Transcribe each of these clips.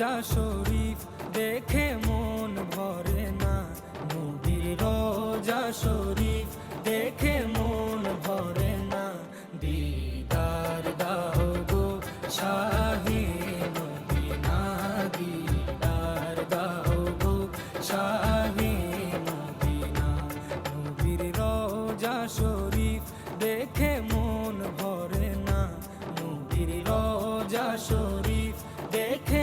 শরীফ দেখে মন ভরে না। নবীর রোজা শরীফ দেখে মন ভরে না। দিদার দাও গো শাহে মদিনা, দিদার দাও গো শাহে মদিনা। নবীর রোজা শরীফ দেখে মন ভরে না। নবীর রোজা শরীফ দেখে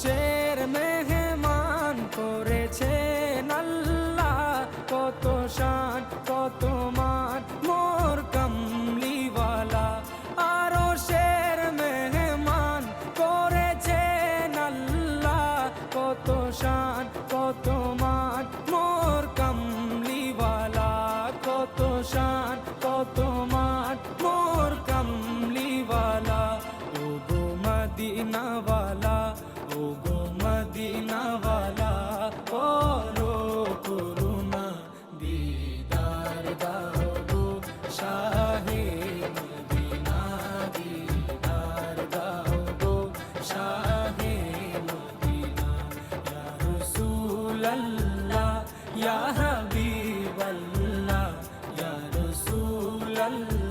শের মেহমান করেছেন আল্লাহ। কত শান, কত মান, মোর কমলিওয়ালা। আরও শের মেহমান করেছেন আল্লাহ। কত শান, কত মান, মোর কমলিওয়ালা। কত শান, কত মান, মোর কমলিওয়ালা। ও গো মদিনাওয়ালা ইয়া হাবিবাল্লাহ ইয়া রাসূলাল্লাহ ইয়া